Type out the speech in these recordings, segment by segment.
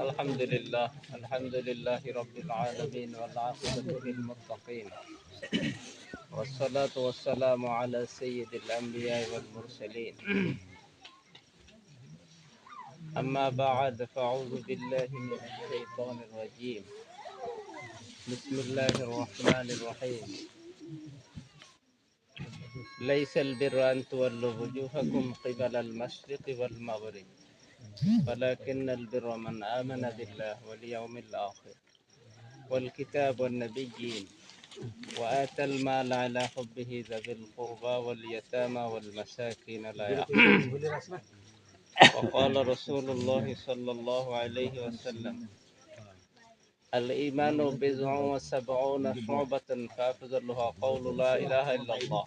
الحمد لله الحمد لله رب العالمين والعاقبة للمتقين. والصلاة والسلام على سيد الأنبياء والمرسلين. أما بعد فأعوذ بالله من الشيطان الرجيم. بسم الله الرحمن الرحيم. ليس البر أن تولوا وجوهكم قبل المشرق والمغرب ولكن البر من آمن بالله واليوم الآخر. والكتاب والنبيين وآتى المال على حبه ذوي القربى واليتامى والمساكين لا وقال رسول الله صلى الله عليه وسلم الإيمان بضع وسبعون شعبة فأفضلها قول لا إله إلا الله.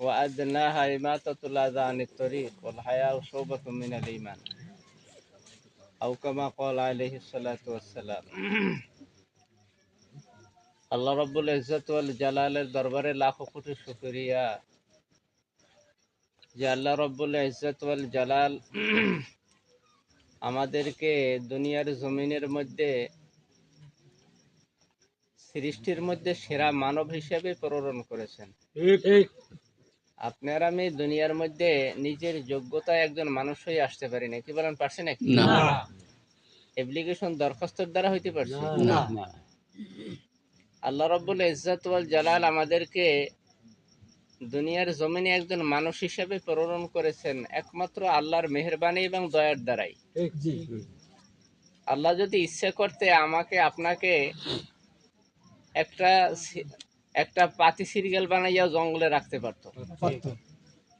وأدناها إماتة الأذى عن الطريق والحياء شعبة من الإيمان أو كما قال عليه الصلاة والسلام আল্লাহ রব্বুল ইজ্জত ওয়াল জালালের দরবারে লাখো কোটি শুকরিয়া যে আল্লাহ রব্বুল ইজ্জত ওয়াল জালাল আমাদেরকে দুনিয়ার জমিনের মধ্যে সৃষ্টির মধ্যে সেরা মানব হিসেবে প্রেরণ করেছেন আপনার আমি দুনিয়ার মধ্যে নিজের যোগ্যতায় একজন মানুষ হয়ে আসতে পারি না কি বলেন পারছে নাকি? না। অ্যাপ্লিকেশন দরখাস্তর দ্বারা হইতে পারছে? না। আল্লাহ রব্বুল ইজ্জত ওয়াল জালাল আমাদেরকে দুনিয়ার জমিনে একজন মানুষ হিসেবে প্রেরণ করেছেন একমাত্র আল্লাহর মেহেরবানি এবং দয়ার দ্বারাই। আল্লাহ যদি ইচ্ছে করতে আমাকে আপনাকে একটা একটা পাতি সিরিয়াল বানাইয়া জঙ্গলে রাখতে পারতো।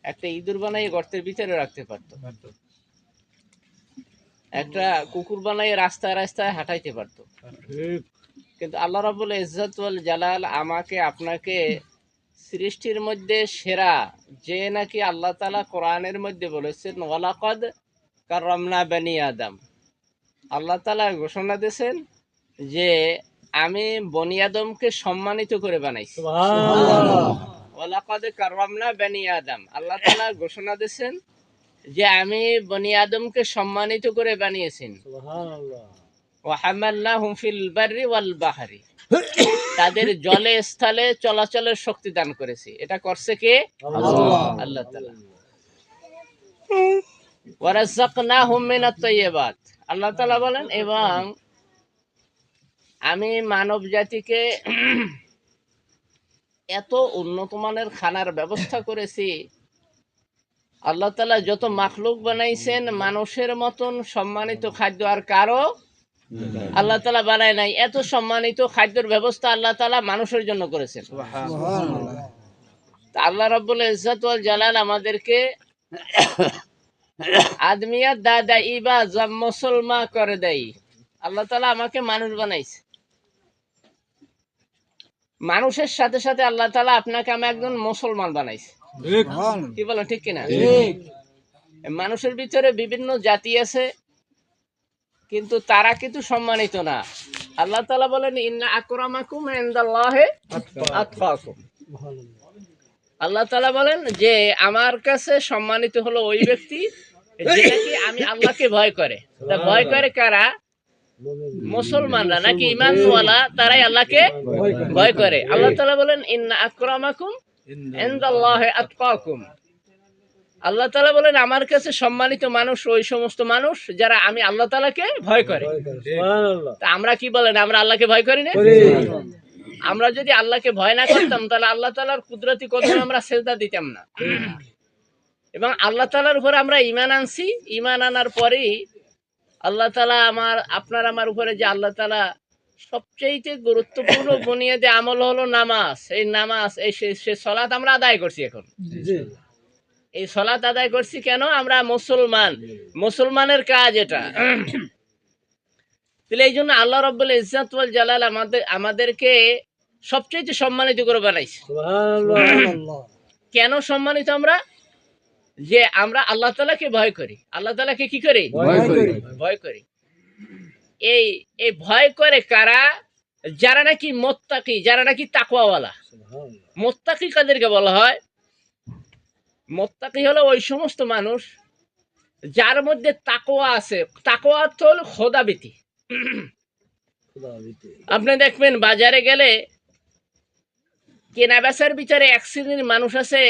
একটা ইঁদুর বানাইয়া গর্তের ভিতরে রাখতে পারতো। একটা কুকুর বানাইয়া রাস্তায় রাস্তায় হাঁটাইতে পারতো। কিন্তু আল্লাহ রাবুল ওয়াল জালাল আমাকে আপনাকে সৃষ্টির মধ্যে সেরা যে নাকি আল্লাহ তালা কোরআনের মধ্যে বলেছেন ওয়ালাকদ কাররামনা বানি আদম। আল্লাহ তালা ঘোষণা দিয়েছেন যে আমি বনি আদমকে সম্মানিত করে বানাইছি। কাররামনা বানি আদম। আল্লাহ তালা ঘোষণা যে আমি বনি আদমকে সম্মানিত করে বানিয়েছেন। ওয়াহামাল্লাহুম ফিল বাররি ওয়াল বাহরি। তাদের জলে স্থলে চলাচলের শক্তি দান করেছি। এটা করছে কে? আল্লাহ। তাআলা। ওয়ারাযাকনাহুম মিনাত তাইয়্যিবাত। আল্লাহ তাআলা বলেন এবং আমি মানব জাতিকে এত উন্নত মানের খানার ব্যবস্থা করেছি। আল্লাহ তাআলা যত মাখলুক বানাইছেন, মানুষের মতন সম্মানিত খাদ্য আর কারও আল্লাহ তালা বানায় নাই। এত সম্মানিত খাদ্যের ব্যবস্থা আল্লাহ তালা মানুষের জন্য করেছেন। আল্লাহ রব্বুল ওয়াল জালাল আমাদেরকে আদমিয়া দাদা ইবা জব মুসলমান করে দেয় আল্লাহ তালা আমাকে মানুষ বানাইছে। মানুষের সাথে সাথে আল্লাহ তালা আপনাকে আমি একজন মুসলমান বানাইছে। কি বলো ঠিক কিনা? মানুষের ভিতরে বিভিন্ন জাতি আছে কিন্তু তারা কিন্তু সম্মানিত না। আল্লাহ তালা বলেন ইন্না আকরামাকুম ইনদাল্লাহি আতকাকুম আল্লাহ তালা বলেন যে আমার কাছে সম্মানিত হলো ওই ব্যক্তি যে নাকি আমি আল্লাহকে ভয় করে। তা ভয় করে কারা? মুসলমানরা নাকি ইমানওয়ালা তারাই আল্লাহকে ভয় করে। আল্লাহ তালা বলেন ইন্না আকরামাকুম ইনদাল্লাহি। আতকাকুম। আল্লাহ তালা বলেন আমার কাছে সম্মানিত মানুষ ওই সমস্ত মানুষ যারা আমি আল্লাহ তালাকে ভয় করে। আমরা কি বলেন আমরা আল্লাহকে ভয় করি না? আমরা যদি আল্লাহকে ভয় না করতাম তাহলে আল্লাহ তালার কুদরতি কদম আমরা সেজদা দিতাম না। এবং আল্লাহ তালার উপরে আমরা ইমান আনছি। ইমান আনার পরেই আল্লাহ তালা আমার আপনার আমার উপরে যে আল্লাহ তালা সবচেয়ে গুরুত্বপূর্ণ বুনিয়াদে আমল হলো নামাজ। এই নামাজ এই সে- সলাৎ আমরা আদায় করছি এখন। এই সলাত আদায় করছি কেন? আমরা মুসলমান। মুসলমানের কাজ এটা। তাহলে এই জন্য আল্লাহ রব্বুল ওয়াল জালাল আমাদের আমাদেরকে সবচেয়ে সম্মানিত করে বানাইছে। কেন সম্মানিত আমরা? যে আমরা আল্লাহ তালাকে ভয় করি। আল্লাহ তালাকে কি করি? ভয় করি। এই এই ভয় করে কারা? যারা নাকি মোত্তাকি যারা নাকি তাকওয়াওয়ালা। মোত্তাকি কাদেরকে বলা হয়? মোত্তাকি হলো ওই সমস্ত মানুষ যার মধ্যে তাকোয়া আছে। তাকোয়া অর্থ হল খোদাবিতি আপনি দেখবেন বাজারে গেলে কেনা বেচার বিচারে এক শ্রেণির মানুষ আছে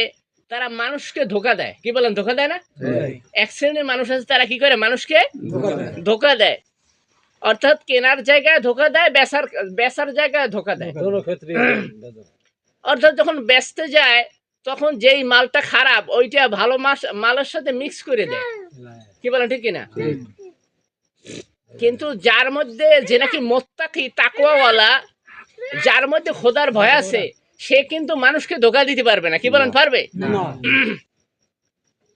তারা মানুষকে ধোকা দেয়। কি বলেন ধোকা দেয় না? এক শ্রেণির মানুষ আছে তারা কি করে? মানুষকে ধোকা দেয়। অর্থাৎ কেনার জায়গায় ধোকা দেয় বেচার বেচার জায়গায় ধোকা দেয়। অর্থাৎ যখন বেচতে যায় তখন যেই মালটা খারাপ ওইটা ভালো মাস মালের সাথে মিক্স করে দেয়। কি বলেন ঠিক কিনা? কিন্তু যার মধ্যে যে নাকি মোত্তাকি তাকুয়াওয়ালা যার মধ্যে খোদার ভয় আছে সে কিন্তু মানুষকে ধোকা দিতে পারবে না। কি বলেন পারবে?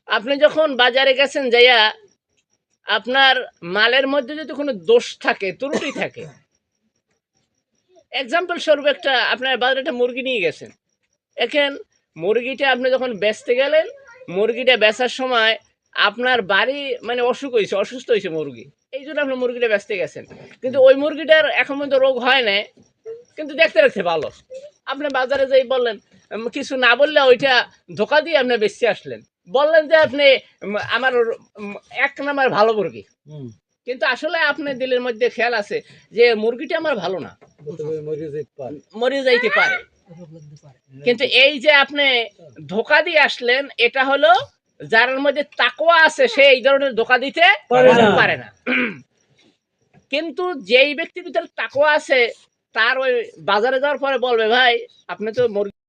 আপনি যখন বাজারে গেছেন যাইয়া আপনার মালের মধ্যে যদি কোনো দোষ থাকে ত্রুটি থাকে এক্সাম্পল স্বরূপ একটা আপনার বাজারে একটা মুরগি নিয়ে গেছেন। এখন মুরগিটা আপনি যখন বেচতে গেলেন মুরগিটা বেচার সময় আপনার বাড়ি মানে অসুখ হয়েছে অসুস্থ হয়েছে মুরগি। এই জন্য আপনি মুরগিটা বেচতে গেছেন। কিন্তু ওই মুরগিটার এখন পর্যন্ত রোগ হয় না কিন্তু দেখতে দেখতে ভালো। আপনি বাজারে যাই বললেন কিছু না বললে ওইটা ধোকা দিয়ে আপনি বেশি আসলেন। বললেন যে আপনি আমার এক নাম্বার ভালো মুরগি। কিন্তু আসলে আপনার দিলের মধ্যে খেয়াল আছে যে মুরগিটা আমার ভালো না। মরে যাইতে পারে। কিন্তু এই যে আপনি ধোকা দিয়ে আসলেন এটা হলো যার মধ্যে তাকওয়া আছে সে এই ধরনের ধোকা দিতে পারে না। কিন্তু যেই ব্যক্তির ভিতরে তাকওয়া আছে তার ওই বাজারে যাওয়ার পরে বলবে ভাই আপনি তো মুরগি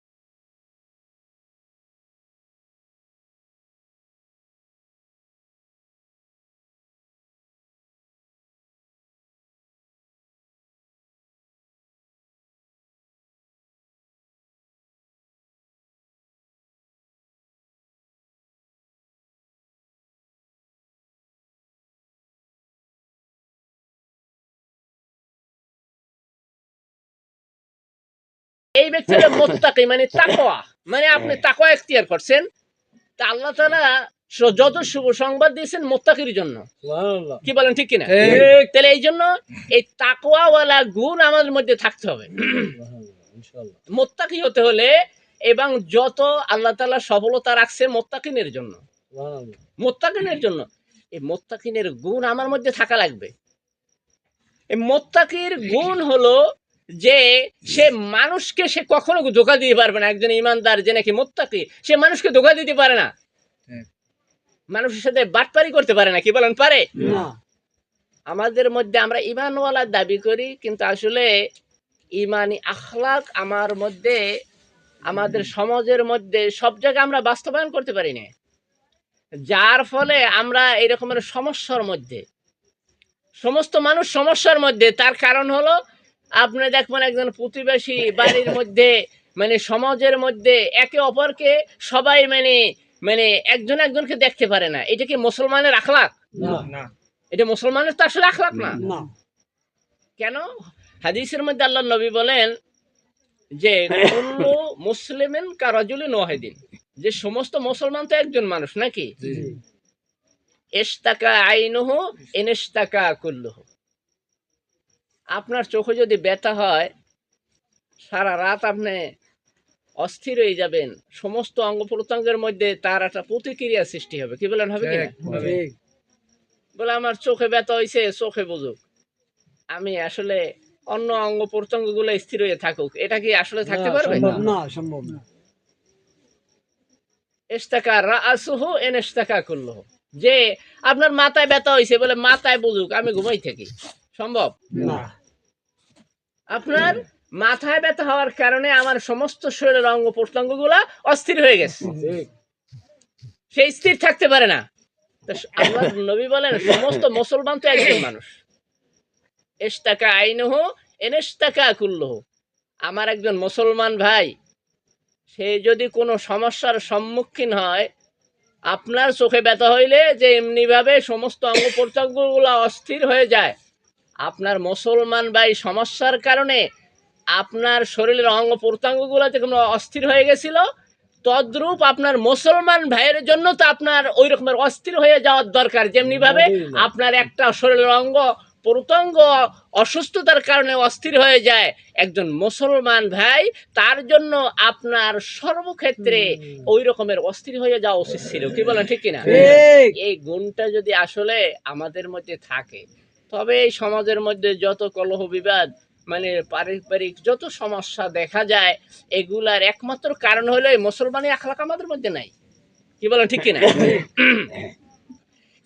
এই ব্যক্তি মোত্তাকি মানে তাকোয়া মানে আপনি তাকোয়া এখতিয়ার করছেন। তা আল্লাহ তাআলা স- যত শুভ সংবাদ দিয়েছেন মোত্তাকির জন্য। কি বলেন ঠিক কিনা? ঠিক। তাহলে এই জন্য এই তাকোয়াওয়ালা গুণ আমাদের মধ্যে থাকতে হবে। মোত্তাকি হতে হলে এবং যত আল্লাহ তাআলা সফলতা রাখছে মোত্তাকিনের জন্য। মোত্তাকিনের জন্য। এই মোত্তাকিনের গুণ আমার মধ্যে থাকা লাগবে। এই মোত্তাকির গুণ হলো যে সে মানুষকে সে কখনো ধোকা দিতে পারবে না। একজন ইমানদার যে নাকি মোত্তাকি সে মানুষকে ধোকা দিতে পারে না। হ্যাঁ। মানুষের সাথে বাটপারি করতে পারে না কি বলেন পারে? আমাদের মধ্যে আমরা ইমানওয়ালা দাবি করি কিন্তু আসলে ইমানি আখলাক আমার মধ্যে আমাদের সমাজের মধ্যে সব জায়গায় আমরা বাস্তবায়ন করতে পারি না। যার ফলে আমরা এরকমের সমস্যার মধ্যে সমস্ত মানুষ সমস্যার মধ্যে তার কারণ হলো আপনি দেখবেন একজন প্রতিবেশী বাড়ির মধ্যে মানে সমাজের মধ্যে একে অপরকে সবাই মানে মানে একজন একজনকে দেখতে পারে না। এটা কি মুসলমানের আখলাক এটা মুসলমানের তো আসলে আখলাক না। কেন? হাদিসের মধ্যে আল্লাহ নবী বলেন যে কুল্লু মুসলিমিন কারাজুলিন ওয়াহিদিন। যে সমস্ত মুসলমান তো একজন মানুষ নাকি? এস্তাকা আইনুহু এনেস্তাকা কুল্লুহু। আপনার চোখে যদি ব্যথা হয় সারা রাত আপনি অস্থির হয়ে যাবেন। সমস্ত অঙ্গ প্রত্যঙ্গের মধ্যে তার একটা প্রতিক্রিয়া সৃষ্টি হবে। কি বলেন হবে কিনা বলে আমার চোখে ব্যথা হয়েছে চোখে বুঝুক। আমি আসলে অন্য অঙ্গ প্রত্যঙ্গগুলো স্থির হয়ে থাকুক। এটা কি আসলে থাকতে পারবে? না। সম্ভব না। ইস্তাকা রাসুহু এন ইস্তাকা কুল্লুহু। যে আপনার মাথায় ব্যথা হয়েছে বলে মাথায় বুঝুক আমি ঘুমাই থাকি। সম্ভব? আপনার মাথায় ব্যথা হওয়ার কারণে আমার সমস্ত শরীরের অঙ্গ প্রত্যঙ্গগুলা অস্থির হয়ে গেছে। সে স্থির থাকতে পারে না। আল্লাহ নবী বলেন সমস্ত মুসলমান তো একজন মানুষ। এস্তাকা আইনহ এনেস্তাকা কুল্লহ। আমার একজন মুসলমান ভাই সে যদি কোনো সমস্যার সম্মুখীন হয় আপনার চোখে ব্যথা হইলে যে এমনিভাবে সমস্ত অঙ্গ প্রত্যঙ্গগুলো অস্থির হয়ে যায় আপনার মুসলমান ভাই সমস্যার কারণে আপনার শরীরের অঙ্গ প্রত্যঙ্গগুলো কোনো অস্থির হয়ে গেছিল তদ্রূপ আপনার মুসলমান ভাইয়ের জন্য তো আপনার ওই রকমের অস্থির হয়ে যাওয়ার দরকার। যেমনিভাবে আপনার একটা শরীরের অঙ্গ প্রত্যঙ্গ অসুস্থতার কারণে অস্থির হয়ে যায়। একজন মুসলমান ভাই তার জন্য আপনার সর্বক্ষেত্রে ওই রকমের অস্থির হয়ে যাওয়া উচিত ছিল। কি বলেন ঠিক কিনা? এই গুণটা যদি আসলে আমাদের মধ্যে থাকে তবে এই সমাজের মধ্যে যত কলহ বিবাদ মানে পারিবারিক যত সমস্যা দেখা যায় এগুলার একমাত্র কারণ হলো এই মুসলমানি আখলাক আমাদের মধ্যে নাই। কি বলেন ঠিক কিনা?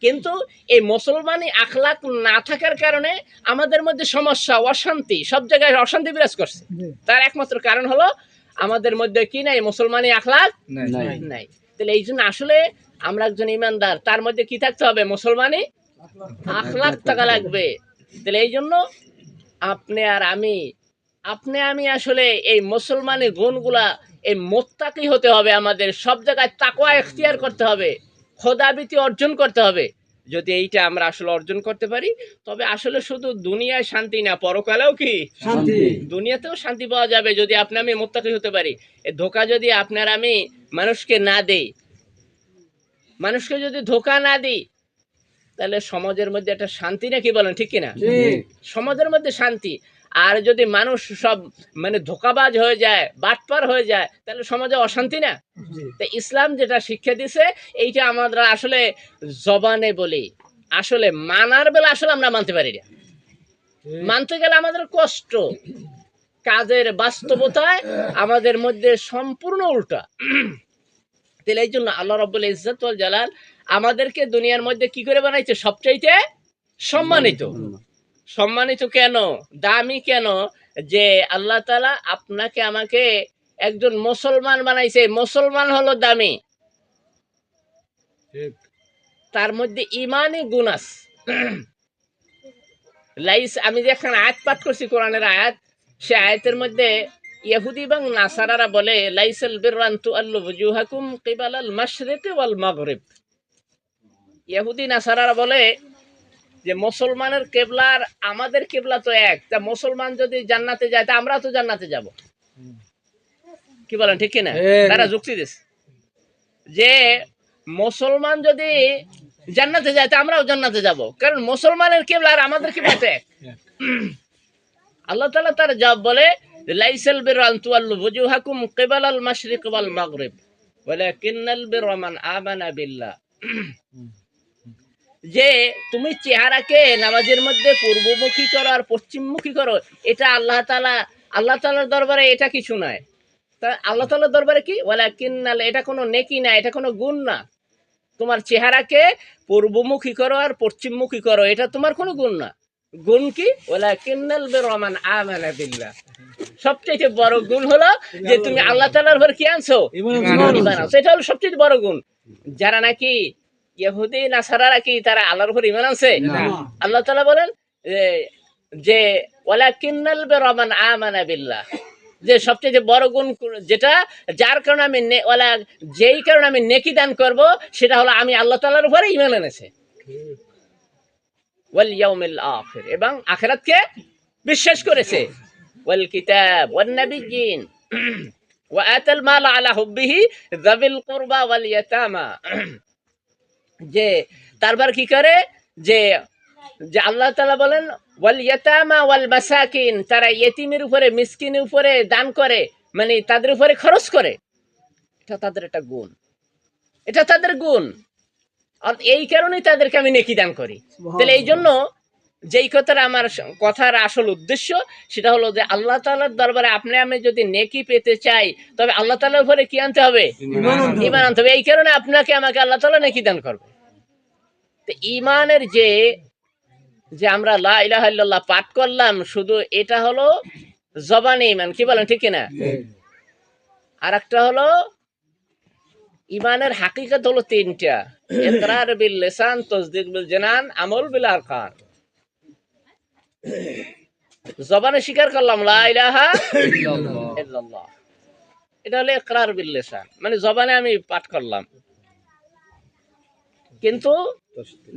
কিন্তু এই মুসলমানি আখলাক না থাকার কারণে আমাদের মধ্যে সমস্যা অশান্তি সব জায়গায় অশান্তি বিরাজ করছে। তার একমাত্র কারণ হলো আমাদের মধ্যে কি নাই? মুসলমানি আখলাক নাই। তাহলে এই জন্য আসলে আমরা একজন ইমানদার তার মধ্যে কি থাকতে হবে? মুসলমানি আখলাক টাকা লাগবে। তাহলে এই জন্য আপনি আর আমি আপনি আমি আসলে এই মুসলমানি গুণগুলা এই মোত্তাকি হতে হবে আমাদের সব জায়গায় তাকওয়া এখতিয়ার করতে হবে খোদাবিতি অর্জন করতে হবে। যদি এইটা আমরা আসলে অর্জন করতে পারি তবে আসলে শুধু দুনিয়ায় শান্তি না পরকালেও কি? শান্তি। দুনিয়াতেও শান্তি পাওয়া যাবে যদি আপনি আমি মোত্তাকি হতে পারি। এ ধোকা যদি আপনার আমি মানুষকে না দেই মানুষকে যদি ধোকা না দিই তাহলে সমাজের মধ্যে একটা শান্তি না কি বলেন ঠিক কিনা? সমাজের মধ্যে শান্তি। আর যদি মানুষ সব মানে ধোকাবাজ হয়ে যায় বাটপার হয়ে যায় তাহলে সমাজে অশান্তি না? তো ইসলাম যেটা শিক্ষা দিছে এইটা আমরা আসলে জবানে বলি। আসলে মানার বেলা আসলে আমরা মানতে পারি না। মানতে গেলে আমাদের কষ্ট। কাজের বাস্তবতায় আমাদের মধ্যে সম্পূর্ণ উল্টা। তাহলে এই জন্য আল্লাহ রব্বুল ইজ্জত ওয়াল জালাল আমাদেরকে দুনিয়ার মধ্যে কি করে বানাইছে? সবচাইতে সম্মানিত। সম্মানিত কেন? দামি কেন? যে আল্লাহ তালা আপনাকে আমাকে একজন মুসলমান বানাইছে। মুসলমান হলো দামি। তার মধ্যে ইমানই আছে। লাইস আমি যে এখন আয়াত পাঠ করছি কোরআনের আয়াত সে আয়াতের মধ্যে ইহুদি এবং নাসারারা বলে লাইসাল বিররান তুআল্লু বুজুহাকুম কিবালাল মাশরিকি ওয়াল মাগরিব। ইহুদি নাসারারা বলে যে মুসলমানের কেবলার আমাদের কেবলা তো এক তা মুসলমান যদি জান্নাতে যায় তা আমরা তো জান্নাতে যাব। কি বলেন ঠিক কিনা? তারা যুক্তি দিচ্ছে যে মুসলমান যদি জান্নাতে যায় তা আমরাও জান্নাতে যাব। কারণ মুসলমানের কেবলা আর আমাদের কেবলা তো এক। আল্লাহ তাআলা তার জবাব বলে লাইসাল বির আন তুআল্লু বুজুহাকুম কিবালাল মাশরিক ওয়াল মাগরিব ওয়ালাকিন্নাল বির মান আমানা বিল্লাহ যে তুমি চেহারাকে নামাজের মধ্যে পূর্বমুখী করো আর পশ্চিমমুখী করো, এটা আল্লাহ তাআলা, আল্লাহ তাআলার দরবারে এটা কিছু নয়। তা আল্লাহ তাআলার দরবারে কি? ওয়ালাকিন্নাল এটা কোনো নেকি না, এটা কোনো গুণ না। তোমার চেহারাকে পূর্বমুখী করো আর পশ্চিমমুখী করো, এটা তোমার কোনো গুণ না। গুণ কি? বিরমান আমানা বিল্লাহ। সবচেয়ে বড় গুণ হলো যে তুমি আল্লাহ তাআলার উপর কি আনছো? এটা হলো সবচেয়ে বড় গুণ। যারা নাকি ইহুদি নাসারারা কি তারা আল্লাহর উপর ইমান আনছে? আল্লাহ তাআলা বলেন যে- যে ওয়ালাকিন্নাল বিরমান আমানা বিল্লাহ। যে সবচেয়ে বড় গুণ যেটা যার কারণে আমি ওয়ালা যেই কারণে আমি নেকি দান করব সেটা হলো আমি আল্লাহ তাআলার উপরে ইমান এনেছে। ওয়াল ইয়াউমিল আখির। এবং আখিরাতকে বিশ্বাস করেছে। ওয়াল কিতাব, ওয়ান নাবিয়্যিন। ওয়া আতাল মাল আলা হুব্বিহি যাবিল কুরবা ওয়াল ইয়াতামা। যে তারপর কি করে? যে যে আল্লাহ তাআলা বলেন, ওয়াল ইয়াতামা ওয়াল মাসাকিন। তারা ইয়েতিমের উপরে, মিসকিনের উপরে দান করে মানে তাদের উপরে খরচ করে। এটা তাদের একটা গুণ। এটা তাদের গুণ। এই কারণেই তাদেরকে আমি নেকি দান করি। তাহলে এই জন্য যেই কথাটা আমার কথার আসল উদ্দেশ্য সেটা হলো যে আল্লাহ তাআলার দরবারে আপনি আমি যদি নেকি পেতে চাই তবে আল্লাহ তাআলার উপরে কি আনতে হবে? ইমান আনতে হবে। এই কারণে আপনাকে আমাকে আল্লাহ তাআলা নেকি দান করবে। তো ইমানের যে যে আমরা লা ইলাহা পাঠ করলাম শুধু এটা হলো জবানে ইমান কি বলেন ঠিক কিনা? ঠিক। আর একটা হলো ইমানের হাকিকত হলো তিনটা। ইকরার বিল লিসান তসদিক বিল জানান আমল বিল আরকান জবানে স্বীকার করলাম লা ইলাহা ইল্লাল্লাহ এটা হলো ইকরার বিল লিসান মানে জবানে আমি পাঠ করলাম. কিন্তু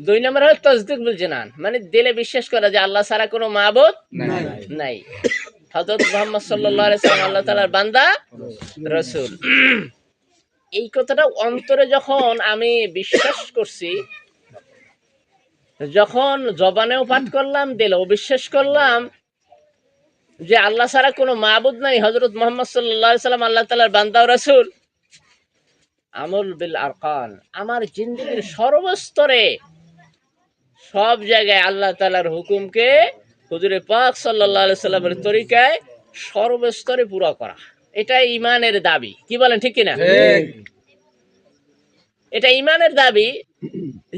দুই নম্বর হলো তসদিক বিল জানান মানে দিলে বিশ্বাস করা যে আল্লাহ ছাড়া কোনো মাবুদ নাই। হযরত মুহাম্মদ সাল্লাল্লাহু আলাইহি সাল্লাম আল্লাহ তাআলার বান্দা রসুল। এই কথাটা অন্তরে যখন আমি বিশ্বাস করছি, যখন জবানেও পাঠ করলাম, দিলেও বিশ্বাস করলাম যে আল্লাহ ছাড়া কোনো মাবুদ নাই। হজরত মোহাম্মদ সাল্লাহ সাল্লাম, আল্লাহ তালার বান্দাও রাসুল। আমল বিল আরকান, আমার জিন্দগির সর্বস্তরে সব জায়গায় আল্লাহ তালার হুকুমকে হুজুরে পাক সাল্লাহ সাল্লামের তরিকায় সর্বস্তরে পুরা করা। এটা ইমানের দাবি। কি বলেন ঠিক কিনা? এটা ইমানের দাবি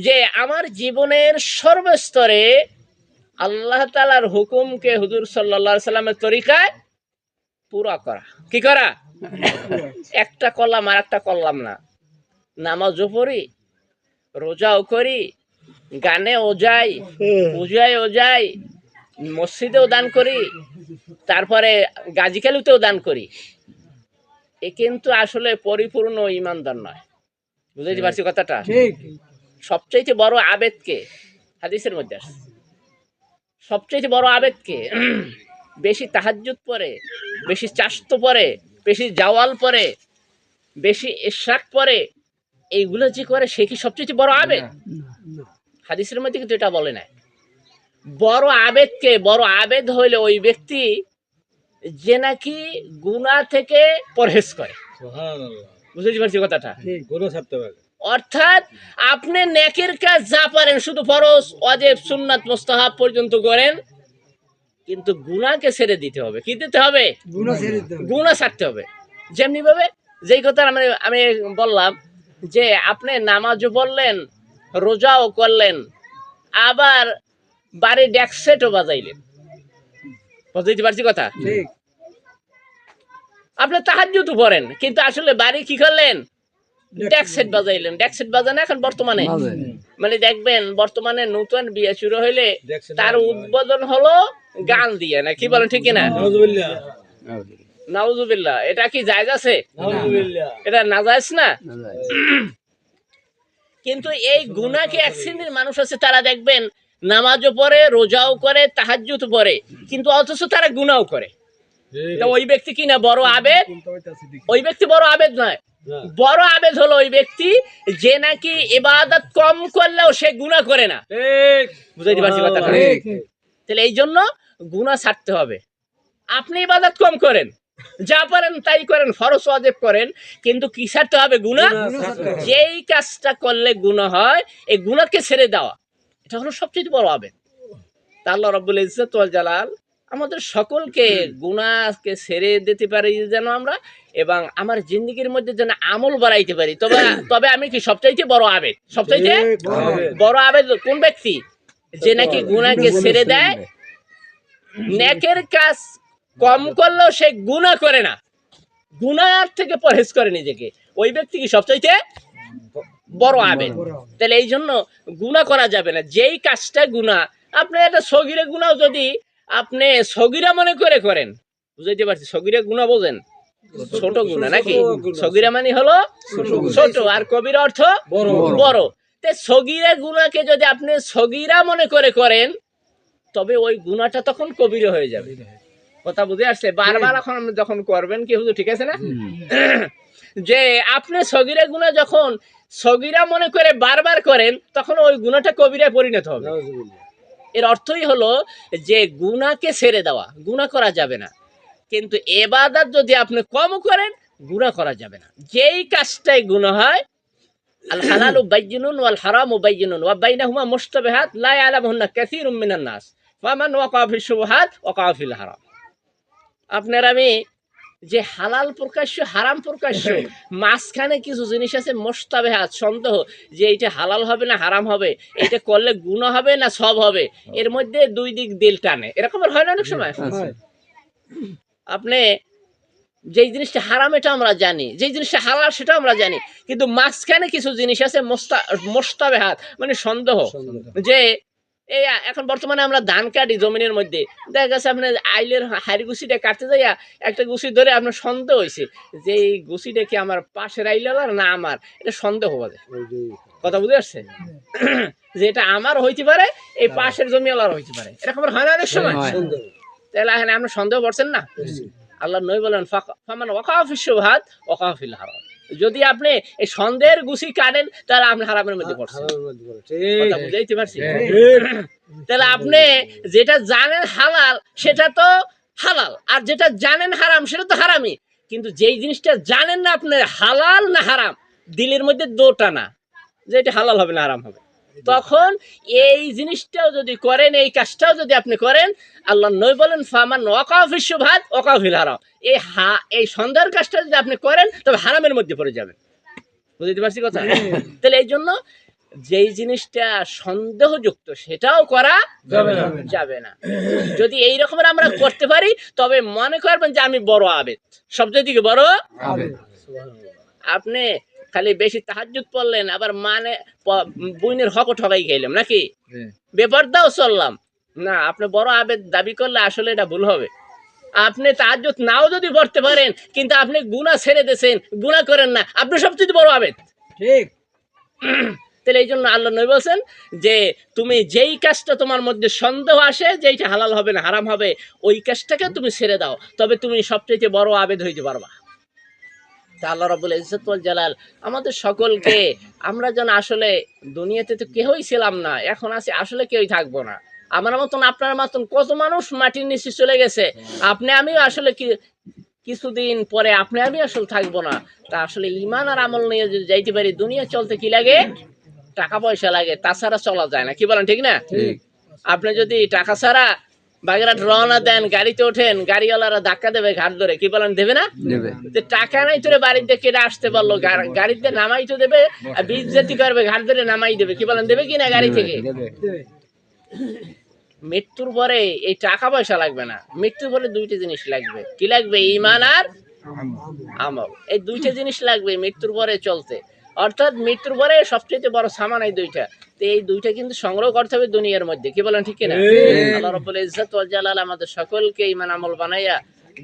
যে আমার জীবনের সর্বস্তরে আল্লাহ তালার হুকুমকে হুজুর সাল্লা সাল্লামের তরিকায় পুরা করা। কি করা? একটা করলাম আর একটা করলাম না। নামাজও পড়ি রোজাও করি গানেও যাই পূজায়ও যাই মসজিদেও দান করি তারপরে গাজিকালুতেও দান করি। এ কিন্তু আসলে পরিপূর্ণ ইমানদার নয়। বুঝতে পারছি কথাটা? সবচাইতে বড় আবেদকে হাদিসের মধ্যে আছে। সবচাইতে বড় আবেদকে বেশি তাহাজ্জুদ পরে বেশি চাস্ত পরে বেশি জাওয়াল পরে বেশি এশাক পরে এইগুলো যে করে সে কি সবচেয়ে বড় আবেদ? হাদিসের মধ্যে কিন্তু এটা বলে না বড় আবেদকে বড় আবেদ হইলে ওই ব্যক্তি যে নাকি গুণা থেকে পরহেজ করে। বুঝতে পারছি কথাটা? অর্থাৎ আপনি নেকের কাজ যা পারেন শুধু ফরজ অজেব সুন্নাত মোস্তাহাব পর্যন্ত করেন কিন্তু গুনাহকে ছেড়ে দিতে হবে। কি দিতে হবে? গুণা দিতে হবে। গুণা ছাড়তে হবে। যেমনি ভাবে যেই কথা আমি আমি বললাম যে আপনি নামাজও বললেন রোজাও করলেন আবার বাড়ি ডেকসেটও বাজাইলেন। বুঝতে পারছি কথা? আপনি তাহাজ্জুদ পড়েন কিন্তু আসলে বাড়ি কি করলেন? ডেকসেট বাজাইলেন। ডেকসেট বাজানো এখন বর্তমানে। মানে দেখবেন বর্তমানে নতুন বিয়ে শুরু হইলে তার উদ্বোধন হলো গান দিয়ে না কি বলেন ঠিক না নাউজুবিল্লাহ। এটা কি জায়জ আছে? এটা নাজাইজ না? কিন্তু এই গুনাকে এক শ্রেণির মানুষ আছে তারা দেখবেন নামাজও পড়ে রোজাও করে তাহাজ্জুদ পড়ে। কিন্তু অথচ তারা গুনাও করে। তা ওই ব্যক্তি কি না বড় আবেদ? ওই ব্যক্তি বড় আবেদ নয়। বড় আবেদ হলো ওই ব্যক্তি যে নাকি ইবাদত কম করলেও সে গুনাহ করে না। বুঝাইতে পারছি কথাটা? তাহলে এই জন্য গুনাহ ছাড়তে হবে। আপনি ইবাদত কম করেন যা পারেন তাই করেন ফরজ ওয়াজিব করেন কিন্তু কি ছাড়তে হবে হবে। যেই কাজটা করলে গুনাহ হয় এই গুনাহকে ছেড়ে দেওয়া। এটা হলো সবচেয়ে বড় আবেদ তা রব্বুল ইজ্জত জালাল আমাদের সকলকে গুনাহকে ছেড়ে দিতে পারি যেন আমরা এবং আমার জিন্দগির মধ্যে যেন আমল বাড়াইতে পারি। তবে তবে আমি কি সবচাইতে বড় আবেদ সবচাইতে বড় আবেদ। কোন ব্যক্তি? যে নাকি গুণাকে ছেড়ে দেয়। নেকের কাজ কম করলেও সে গুনাহ করে না। গুণার থেকে পরহেজ করে নিজেকে। ওই ব্যক্তি কি সবচাইতে বড় আবেদ। তাহলে এই জন্য গুণা করা যাবে না। যেই কাজটা গুণা আপনি একটা সগিরে গুণাও যদি আপনি সগিরা মনে করে করেন বুঝাইতে পারছি? সগিরা গুণা বোঝেন? ছোট গুণা নাকি? সগিরা মানে হলো ছোট আর কবির অর্থ বড় তে সগিরা গুণাকে যদি আপনি সগিরা মনে করে করেন তবে ওই গুণাটা তখন কবির হয়ে যাবে। কথা বুঝে আসছে? বারবার এখন যখন করবেন কি হুজুর ঠিক আছে না? যে আপনি সগিরা গুণা যখন সগিরা মনে করে বারবার করেন তখন ওই গুণাটা কবিরায় পরিণত হবে। এর অর্থই হলো যে গুনাকে ছেড়ে দেওয়া গুনাহ করা যাবে না। কিন্তু এবাদত যদি আপনি কম করেন গুনাহ করা যাবে না। যেই কাজটাই গুনাহ হয় আল হালালু বাইয়িনুন ওয়াল হারামু বাইয়িনুন ওয়া বাইনাহুমা মুশতাবিহাত লা ইয়ালামুহুন্না কাসীরুম মিনান নাস। ফামান ওয়াকা ফিশ শুবহাত ওয়াকা ফিল হারাম। আপনার আমি যে হালাল প্রকাশ্য হারাম প্রকাশ্য মাঝখানে কিছু জিনিস আছে মোস্তাবেহাত সন্দেহ যে এটা হালাল হবে না হারাম হবে এটা করলে গুণ হবে না সব হবে এর মধ্যে দুই দিক দিল টানে। এরকম হয় না অনেক সময়? আপনি যেই জিনিসটা হারাম এটা আমরা জানি যেই জিনিসটা হালাল সেটা আমরা জানি কিন্তু মাঝখানে কিছু জিনিস আছে মোস্তা মোস্তাবেহাত মানে সন্দেহ। যে এই এখন বর্তমানে আমরা ধান কাটি জমিনের মধ্যে। দেখা গেছে আপনার আইলের হাড়ি গুছিটা কাটতে যাইয়া একটা গুছি ধরে আপনার সন্দেহ হয়েছে যে এই গুছিটা কি আমার পাশের আইলার না আমার? এটা সন্দেহ হবে কথা বুঝতে পারছে যে এটা আমার হইতে পারে এই পাশের জমিওয়ালার হইতে পারে। এরকম হয় না অনেক সময়? তাহলে এখানে আপনি সন্দেহ করছেন না? আল্লাহ নই বলেন ফাক- ফামান ওয়াকাফিস শুবহাত ওয়াকাফিল হারাম। যদি আপনি এই সন্দেহের গুছি কাটেন তাহলে আপনি হারামের মধ্যে পড়ছেন। বুঝাইতে পারছি? তাহলে আপনি যেটা জানেন হালাল সেটা তো হালাল। আর যেটা জানেন হারাম সেটা তো হারামই। কিন্তু যেই জিনিসটা জানেন না আপনি হালাল না হারাম দিলের মধ্যে দোটা না। যে এটা হালাল হবে না হারাম হবে। তখন এই জিনিসটাও যদি করেন এই কাজটাও যদি আপনি করেন আল্লাহ নই বলেন ফামান ওয়াকাফিস ভাত ওয়াকাফিল হারাম। এই হা এই সন্দেহের কাজটা যদি আপনি করেন তবে হারামের মধ্যে পড়ে যাবেন। বুঝতে পারছি কথা? তাহলে এই জন্য যেই জিনিসটা সন্দেহযুক্ত সেটাও করা যাবে না। যাবে না। যদি এই রকমের আমরা করতে পারি তবে মনে করবেন যে আমি বড় আবেদ। সবচেয়ে দিকে বড় আপনি খালি বেশি তাহাজ্জুদ পড়লেন আবার মানে বুইনের হক ঠকাই গেলাম নাকি? ব্যাপার দাও চললাম। না আপনি বড় আবেদ দাবি করলে আসলে এটা ভুল হবে। আপনি তাহাজ্জুদ নাও যদি পড়তে পারেন কিন্তু আপনি গুনাহ ছেড়ে দিয়েছেন গুনাহ করেন না আপনি সবচেয়ে বড় আবেদ ঠিক। তাহলে এই জন্য আল্লাহ নবী বলছেন যে তুমি যেই কাজটা তোমার মধ্যে সন্দেহ আসে যেইটা হালাল হবে না হারাম হবে ওই কাজটাকে তুমি ছেড়ে দাও তবে তুমি সবচেয়ে বড় আবেদ হইতে পারবা। তা আল্লাহ রবুল ইজ্জতুল জালাল। আমাদের সকলকে আমরা যেন আসলে দুনিয়াতে তো কেউই ছিলাম না এখন আছি আসলে কেউই থাকব না। আমার মতন আপনার মতন কত মানুষ মাটির নিচে চলে গেছে আপনি আমিও আসলে কি কিছুদিন পরে আপনি আমি আসলে থাকব না। তা আসলে ইমান আর আমল নিয়ে যদি যাইতে পারি দুনিয়া চলতে কি লাগে? টাকা পয়সা লাগে তাছাড়া চলা যায় না। কি বলেন ঠিক না? আপনি যদি টাকা ছাড়া বাগেরহাট রওনা দেন গাড়িতে ওঠেন গাড়িওয়ালারা ধাক্কা দেবে ঘাট ধরে। কি বলেন দেবে না? টাকা নাই তোরে বাড়িতে কেটে আসতে পারল? গাড়িতে নামাই তো দেবে আর বীজ জাতি করবে ঘাট ধরে নামাই দেবে। কি বলেন দেবে কি না গাড়ি থেকে? মৃত্যুর পরে এই টাকা পয়সা লাগবে না। মৃত্যুর পরে দুইটা জিনিস লাগবে। কি লাগবে? ইমান আর আমল। এই দুইটা জিনিস লাগবে মৃত্যুর পরে চলতে। অর্থাৎ মৃত্যুর পরে সবচেয়ে বড় সামান এই দুইটা। তো এই দুইটা কিন্তু সংগ্রহ করতে হবে দুনিয়ার মধ্যে। কি বলেন ঠিক কিনা? আল্লাহ রাব্বুল ইজ্জত ওয়াল জালাল আমাদের সকলকে ইমান আমল বানাইয়া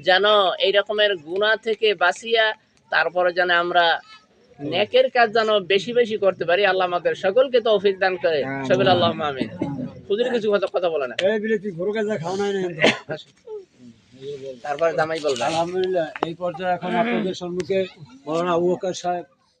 যেন এই রকমের গুনাহ থেকে বাঁচিয়া তারপরে যেন আমরা নেকের কাজ যেন বেশি বেশি করতে পারি। আল্লাহ আমাদের সকলকে তৌফিক দান করে। সবিল আল্লাহ আমিন। হুজুর কিছু কথা কথা বলে না। এই বিলে তুই ঘুরে গেছে খাওয়া নাই না তারপরে দামাই বলবে। আলহামদুলিল্লাহ এই পর্যায়ে এখন আপনাদের সম্মুখে মৌলানা আবু বকর সাহেব